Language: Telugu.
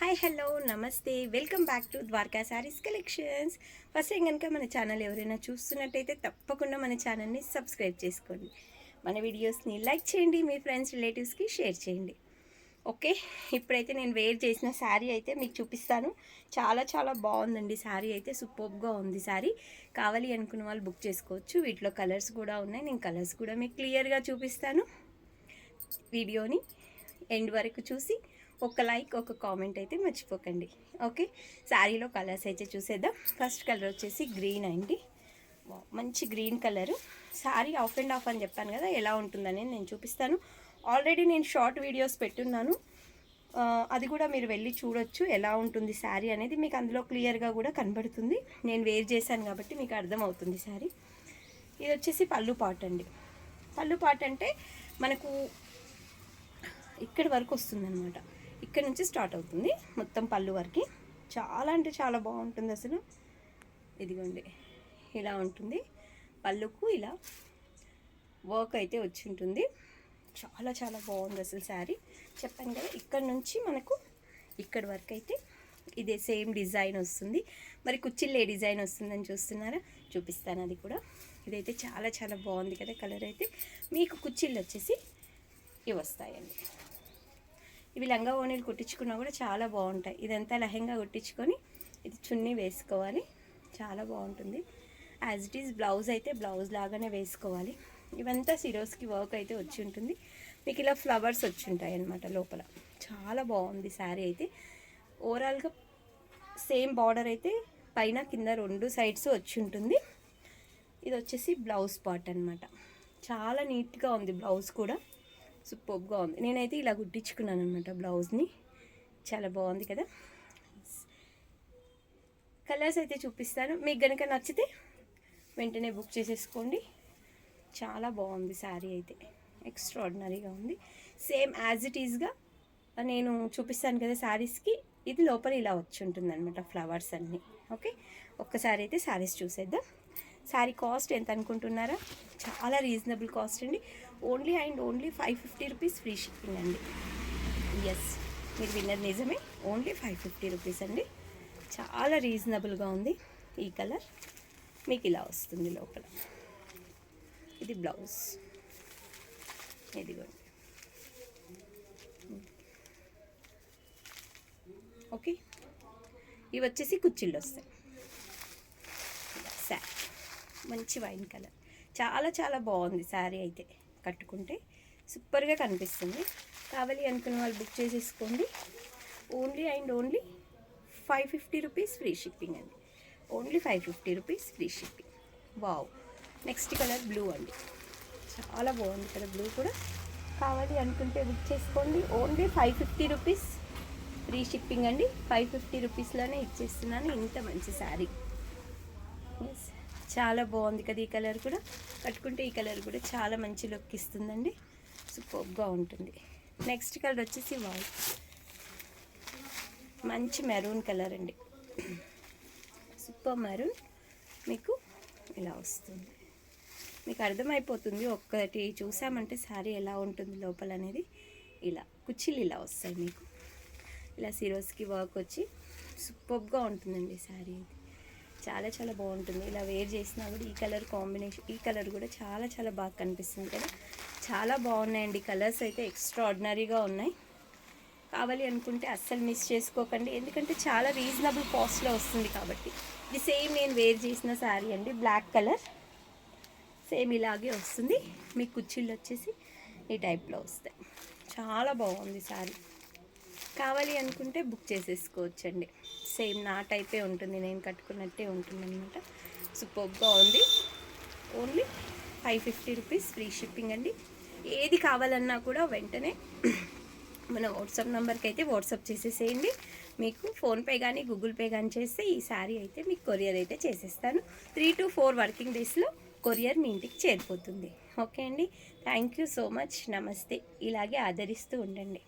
హాయ్ హలో నమస్తే. Welcome back to Dwaraka sarees collections first time కనుక మన ఛానల్ ఎవరైనా చూస్తున్నట్టయితే తప్పకుండా మన ఛానల్ని సబ్స్క్రైబ్ చేసుకోండి. మన వీడియోస్ని లైక్ చేయండి మీ ఫ్రెండ్స్ రిలేటివ్స్కి షేర్ చేయండి. ఓకే ఇప్పుడైతే నేను వేర్ చేసిన శారీ అయితే మీకు చూపిస్తాను. చాలా చాలా బాగుందండి శారీ అయితే. సూపర్గా ఉంది శారీ కావాలి అనుకున్న వాళ్ళు బుక్ చేసుకోవచ్చు. వీటిలో కలర్స్ కూడా ఉన్నాయి. నేను కలర్స్ కూడా మీకు క్లియర్గా చూపిస్తాను. వీడియోని ఎండ్ వరకు చూసి ఒక లైక్ ఒక కామెంట్ అయితే మర్చిపోకండి. ఓకే? శారీలో కలర్స్ అయితే చూసేద్దాం. ఫస్ట్ కలర్ వచ్చేసి గ్రీన్ అండి. మంచి green colour. Sari half and half అని చెప్పాను కదా ఎలా ఉంటుందని నేను చూపిస్తాను. ఆల్రెడీ నేను షార్ట్ వీడియోస్ పెట్టున్నాను. అది కూడా మీరు వెళ్ళి చూడొచ్చు ఎలా ఉంటుంది శారీ అనేది. మీకు అందులో క్లియర్గా కూడా కనబడుతుంది. నేను వేర్ చేశాను కాబట్టి మీకు అర్థమవుతుంది శారీ. ఇది వచ్చేసి పళ్ళు పాట్ అండి. పళ్ళు పాట్ అంటే మనకు ఇక్కడి వరకు వస్తుందన్నమాట. ఇక్కడ నుంచి స్టార్ట్ అవుతుంది మొత్తం పళ్ళు వరకు. చాలా అంటే చాలా బాగుంటుంది అసలు. ఇదిగోండి ఇలా ఉంటుంది. పళ్ళుకు ఇలా వర్క్ అయితే వచ్చి ఉంటుంది. చాలా చాలా బాగుంది అసలు శారీ. చెప్పాను కదా ఇక్కడ నుంచి మనకు ఇక్కడ వరకు అయితే ఇదే సేమ్ డిజైన్ వస్తుంది. మరి కుచ్చిళ్ళు ఏ డిజైన్ వస్తుందని చూస్తున్నారా? చూపిస్తాను అది కూడా. ఇదైతే చాలా చాలా బాగుంది కదా కలర్ అయితే. మీకు కుచ్చిళ్ళు వచ్చేసి ఇవి వస్తాయండి. ఇవి లంగా ఓణీలు కుట్టించుకున్నా కూడా చాలా బాగుంటాయి. ఇదంతా లెహంగా కుట్టించుకొని ఇది చున్నీ వేసుకోవాలి. చాలా బాగుంటుంది. యాజ్ ఇట్ ఈస్ బ్లౌజ్ అయితే బ్లౌజ్ లాగానే వేసుకోవాలి. ఇవంతా సిరోస్కి వర్క్ అయితే వచ్చి ఉంటుంది. మీకు ఇలా ఫ్లవర్స్ వచ్చి ఉంటాయి అన్నమాట లోపల. చాలా బాగుంది శారీ అయితే. ఓవరాల్గా సేమ్ బార్డర్ అయితే పైన కింద రెండు సైడ్స్ వచ్చి ఉంటుంది. ఇది వచ్చేసి బ్లౌజ్ పార్ట్ అనమాట చాలా నీట్గా ఉంది బ్లౌజ్ కూడా. సూపర్గా ఉంది. నేనైతే ఇలా కుట్టించుకున్నాను అనమాట బ్లౌజ్ని. చాలా బాగుంది కదా. కలర్స్ అయితే చూపిస్తాను. మీకు కనుక నచ్చితే వెంటనే బుక్ చేసేసుకోండి. చాలా బాగుంది శారీ అయితే. ఎక్స్ట్రాడినరీగా ఉంది. సేమ్ యాజ్ ఇట్ ఈస్గా నేను చూపిస్తాను కదా శారీస్కి. ఇది లోపల ఇలా వచ్చి ఉంటుంది అనమాట ఫ్లవర్స్ అన్నీ. ఓకే ఒక్కసారి అయితే శారీస్ చూసేద్దాం. శారీ కాస్ట్ ఎంత అనుకుంటున్నారా? చాలా రీజనబుల్ కాస్ట్ అండి. Only and only five fifty rupees free shipping అండి. ఎస్ మీరు విన్నది నిజమే. ఓన్లీ ఫైవ్ ఫిఫ్టీ రూపీస్ అండి. చాలా రీజనబుల్గా ఉంది ఈ కలర్. మీకు ఇలా వస్తుంది లోపల. ఇది బ్లౌజ్. ఇదిగోండి. ఓకే. ఇవి వచ్చేసి కుచ్చిళ్ళు వస్తాయి. శారీ మంచి వైన్ కలర్. చాలా చాలా బాగుంది శారీ అయితే కట్టుకుంటే. సూపర్గా కనిపిస్తుంది. కావాలి అనుకున్న వాళ్ళు బుక్ చేసేసుకోండి. Only and only five fifty rupees free shipping అండి. Only five fifty rupees free shipping. Wow! Next colour blue అండి. చాలా బాగుంది కదా బ్లూ కూడా. కావాలి అనుకుంటే బుక్ చేసుకోండి. Only five fifty rupees free shipping అండి. ఫైవ్ ఫిఫ్టీ రూపీస్లోనే ఇచ్చేస్తున్నాను. ఇంత మంచి శారీ. ఎస్ చాలా బాగుంది కదా ఈ కలర్ కూడా. కట్టుకుంటే ఈ కలర్ కూడా చాలా మంచి లుక్ ఇస్తుందండి. సూపర్గా ఉంటుంది. నెక్స్ట్ కలర్ వచ్చేసి వైట్ మంచి మెరూన్ కలర్ అండి. సూపర్ మెరూన్ మీకు ఇలా వస్తుంది. మీకు అర్థమైపోతుంది ఒక్కటి. చూసామంటే శారీ ఎలా ఉంటుంది లోపల అనేది. ఇలా కుచ్చిళ్ళు ఇలా వస్తాయి మీకు. ఇలా సిరోస్కి వర్క్ వచ్చి సూపర్గా ఉంటుందండి శారీ ఇది చాలా చాలా బాగుంటుంది. ఇలా వేర్ చేసినా కూడా ఈ కలర్ కాంబినేషన్ ఈ కలర్ కూడా చాలా చాలా బాగా కనిపిస్తుంది కదా. చాలా బాగున్నాయండి కలర్స్ అయితే ఎక్స్ట్రాడినరీగా ఉన్నాయి. కావాలి అనుకుంటే అస్సలు మిస్ చేసుకోకండి. ఎందుకంటే చాలా రీజనబుల్ కాస్ట్లో వస్తుంది కాబట్టి. ఇది సేమ్ నేను వేర్ చేసిన శారీ అండి బ్లాక్ కలర్. సేమ్ ఇలాగే వస్తుంది. మీ కుచ్చిళ్ళు వచ్చేసి ఈ టైప్లో వస్తాయి. చాలా బాగుంది శారీ. కావాలి అనుకుంటే బుక్ చేసేసుకోవచ్చండి. సేమ్ నా టైపే ఉంటుంది నేను కట్టుకున్నట్టే ఉంటుంది అనమాట సూపర్గా ఉంది. Only five fifty rupees free shipping అండి. ఏది కావాలన్నా కూడా వెంటనే మన వాట్సాప్ నెంబర్కి అయితే వాట్సాప్ చేసేసేయండి. మీకు ఫోన్పే కానీ గూగుల్ పే కానీ చేస్తే ఈ శారీ అయితే మీకు కొరియర్ అయితే చేసేస్తాను. త్రీ టు ఫోర్ వర్కింగ్ డేస్లో కొరియర్ మీ ఇంటికి చేరిపోతుంది. ఓకే అండి? థ్యాంక్ యూ సో మచ్ నమస్తే ఇలాగే ఆదరిస్తూ ఉండండి.